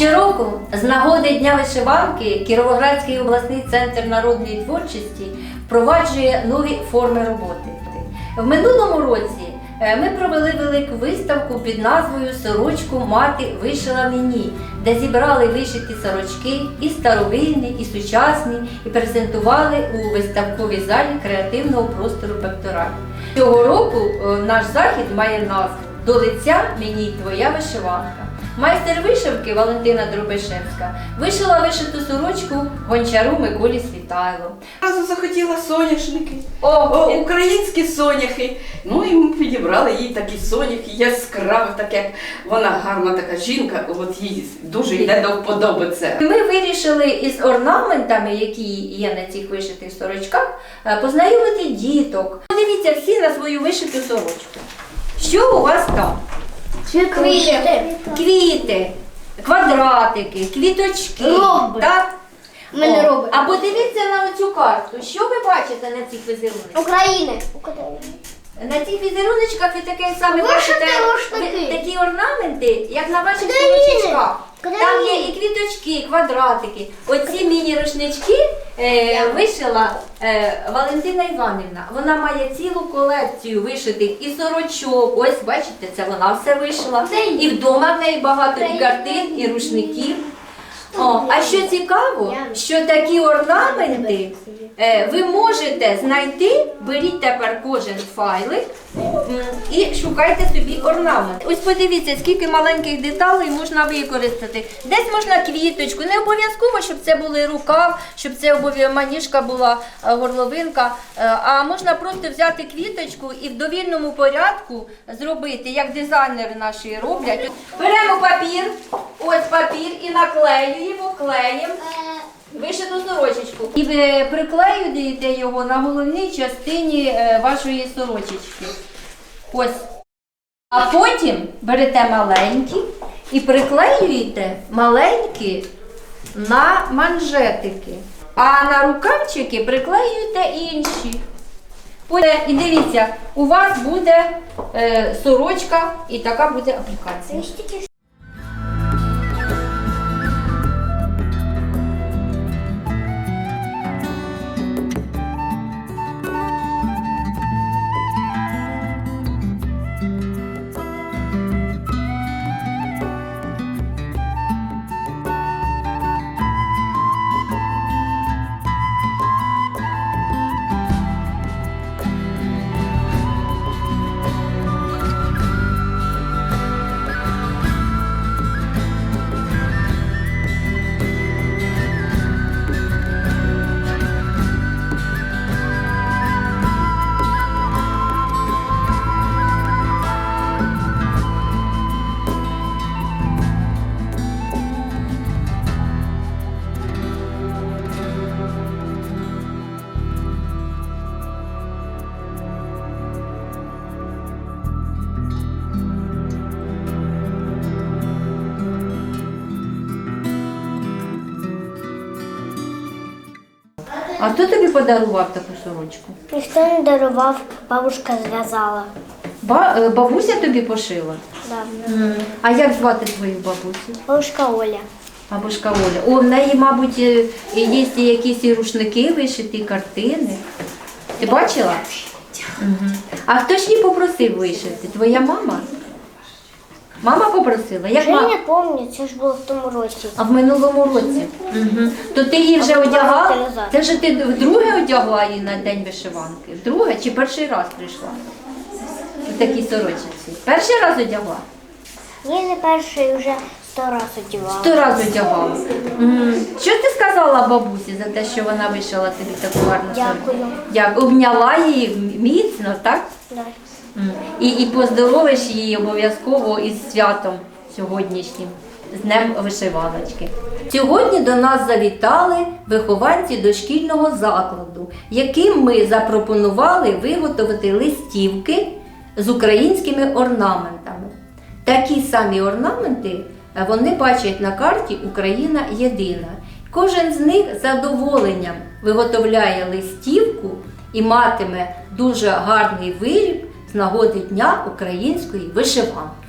Щороку з нагоди Дня вишиванки Кіровоградський обласний центр народної творчості впроваджує нові форми роботи. В минулому році е, ми провели велику виставку під назвою Сорочку мати вишила мені, де зібрали вишиті сорочки і старовинні, і сучасні, і презентували у виставковій залі креативного простору пектораль. Цього року е, наш захід має назву До лиця мені твоя вишиванка. Майстер вишивки Валентина Дробишевська вишила вишиту сорочку гончару Миколі Світайло. Разу захотіла соняшники. О, О, українські соняхи. Ну і ми підібрали їй такі соняхи, яскраві, так як вона гарна така жінка, от їй дуже йде до вподоби це. Ми вирішили із орнаментами, які є на цих вишитих сорочках, е, познайомити діток. Подивіться всі на свою вишиту сорочку. Що у вас там? Квіти. Квіти, квадратики, квіточки. Ромби. Так? Ми не робимо. А подивіться на цю карту. Що ви бачите на цих візерунках? України. На цих візеруночках ви таке саме бачите такі орнаменти, як на ваших Країни. Там є і квіточки, і квадратики. Оці міні-рушнички е, вишила е, Валентина Іванівна. Вона має цілу колекцію вишитих і сорочок. Ось бачите, це вона все вишила. І вдома в неї багато і картин, і рушників. О, а що цікаво, що такі орнаменти е, ви можете знайти, беріть тепер кожен файлик і шукайте собі орнамент. Ось подивіться, скільки маленьких деталей можна використати. Десь можна квіточку, не обов'язково, щоб це були рукав, щоб це обов'язково маніжка була е, горловинка. е, А можна просто взяти квіточку і в довільному порядку зробити, як дизайнери наші роблять. Беремо папір, ось папір і наклеюємо, клеєм вишиту сорочечку. І ви приклеюєте його на головній частині е, вашої сорочечки. Ось. А потім берете маленькі і приклеюєте маленькі на манжетики. А на рукавчики приклеюєте інші. І дивіться, у вас буде е, сорочка і така буде аплікація. А хто тобі подарував таку сорочку? Ніхто не дарував, бабушка зв'язала. Ба- е, бабуся тобі пошила? Да. А як звати твою бабусю? Бабушка Оля. Бабушка Оля. О, в неї, мабуть, е, є і якісь і рушники вишиті, і картини. Ти бачила? Угу. А хто ж її попросив вишити? Твоя мама? Мама попросила? Як Вже мама? не пам'ятаю, це ж було в тому році. А в минулому році. Угу. То ти її вже А потім одягала? назад. Це вже ти вдруге одягла її на день вишиванки? Вдруге чи перший раз прийшла? В такій сорочці. Перший раз одягла? Ні, не перший, вже сто раз одягала. Сто раз одягала. М. Що ти сказала бабусі за те, що вона вишила тобі таку гарну сорочку? Дякую. Як обняла її міцно, так? Да. І, і поздоровиш її обов'язково із святом сьогоднішнім, з Днем вишиваночки. Сьогодні до нас завітали вихованці дошкільного закладу, яким ми запропонували виготовити листівки з українськими орнаментами. Такі самі орнаменти е, вони бачать на карті Україна єдина. Кожен з них з задоволенням виготовляє листівку і матиме дуже гарний виріб з нагоди Дня української вишиванки.